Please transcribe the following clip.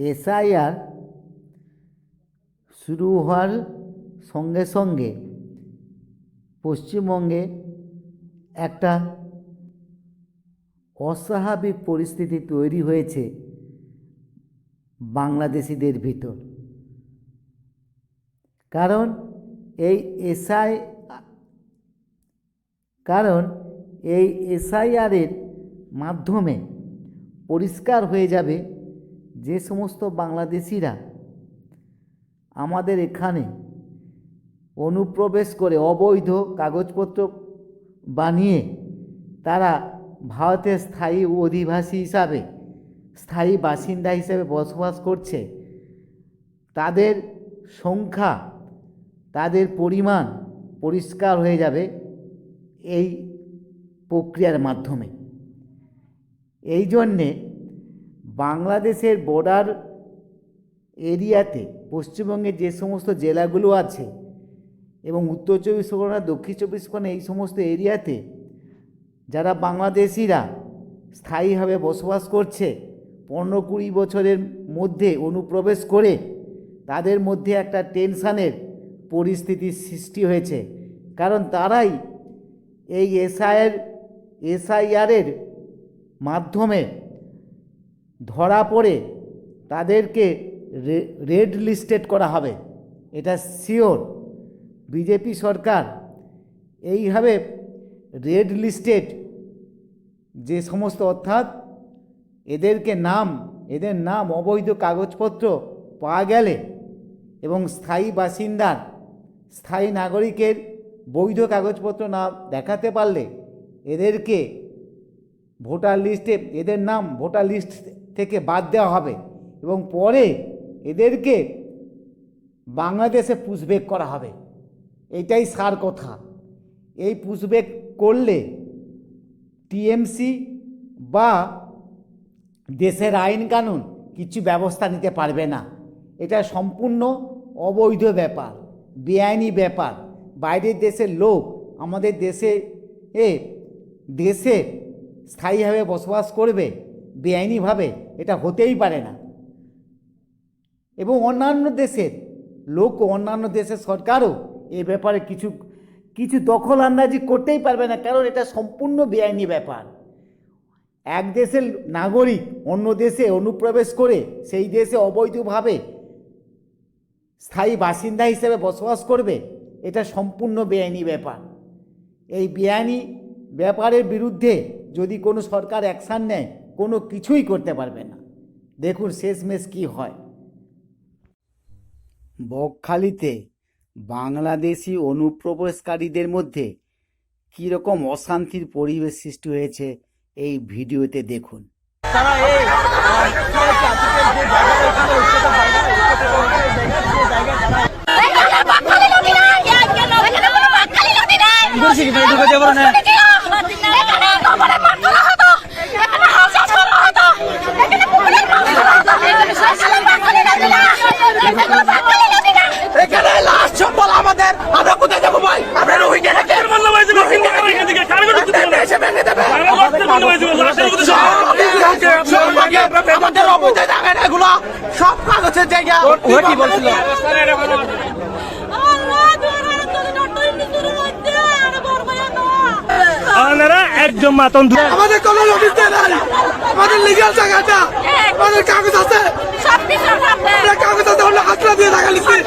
SIR শুরু হওয়ার সঙ্গে সঙ্গে পশ্চিমবঙ্গে একটা অস্বাভাবিক পরিস্থিতি তৈরি হয়েছে বাংলাদেশিদের ভিতর। কারণ এই এসআই, কারণ এই এসআইআরের মাধ্যমে পরিষ্কার হয়ে যাবে যে সমস্ত বাংলাদেশিরা আমাদের এখানে অনুপ্রবেশ করে অবৈধ কাগজপত্র বানিয়ে তারা ভারতের স্থায়ী অধিবাসী হিসাবে, স্থায়ী বাসিন্দা হিসেবে বসবাস করছে, তাদের সংখ্যা, তাদের পরিমাণ পরিষ্কার হয়ে যাবে এই প্রক্রিয়ার মাধ্যমে। এই জন্যে বাংলাদেশের বর্ডার এরিয়াতে পশ্চিমবঙ্গের যে সমস্ত জেলাগুলো আছে এবং উত্তর চব্বিশ পরগনা, দক্ষিণ চব্বিশ পরগনা এই সমস্ত এরিয়াতে যারা বাংলাদেশিরা স্থায়ীভাবে বসবাস করছে, পনেরো কুড়ি বছরের মধ্যে অনুপ্রবেশ করে তাদের মধ্যে একটা টেনশানের পরিস্থিতির সৃষ্টি হয়েছে। কারণ তারাই এই এসআইয়ের, এসআইআরের মাধ্যমে ধরা পড়ে তাদেরকে রেড লিস্টেড করা হবে। এটা শিওর বিজেপি সরকার এইভাবে রেড লিস্টেড যে সমস্ত অর্থাৎ এদেরকে নাম, এদের নাম অবৈধ কাগজপত্র পাওয়া গেলে এবং স্থায়ী বাসিন্দার, স্থায়ী নাগরিকের বৈধ কাগজপত্র না দেখাতে পারলে এদেরকে ভোটার লিস্টে এদের নাম ভোটার লিস্ট থেকে বাদ দেওয়া হবে এবং পরে এদেরকে বাংলাদেশে পুষবেক করা হবে। এটাই সার কথা। এই পুষবেক করলে টিএমসি বা দেশের আইন কানুন কিছু ব্যবস্থা নিতে পারবে না। এটা সম্পূর্ণ অবৈধ ব্যাপার, বেআইনি ব্যাপার। বাইরের দেশের লোক আমাদের দেশে, এ দেশে স্থায়ীভাবে বসবাস করবে বেআইনিভাবে, এটা হতেই পারে না। এবং অন্যান্য দেশের লোক, অন্যান্য দেশের সরকারও এ ব্যাপারে কিছু কিছু দখল আন্দাজি করতেই পারবে না, কারণ এটা সম্পূর্ণ বেআইনি ব্যাপার। এক দেশের নাগরিক অন্য দেশে অনুপ্রবেশ করে সেই দেশে অবৈধভাবে স্থায়ী বাসিন্দা হিসেবে বসবাস করবে, এটা সম্পূর্ণ বেআইনি ব্যাপার। এই বেআইনি ব্যাপারের বিরুদ্ধে যদি কোনো সরকার অ্যাকশান নেয়, কোনো কিছুই করতে পারবে না। দেখুন শেষমেশ কী হয়। বকখালিতে বাংলাদেশি অনুপ্রবেশকারীদের মধ্যে কীরকম অশান্তির পরিবেশ সৃষ্টি হয়েছে, এই ভিডিওতে দেখুন। একজন এগুলো সব কাগজের জায়গা। একদম মাতন আমাদের কোনো আমাদের লিগাল জায়গাটা আমাদের কাগজ আছে। কাগজ আছে আমরা হাতটা দিয়ে টাকা লিখছি।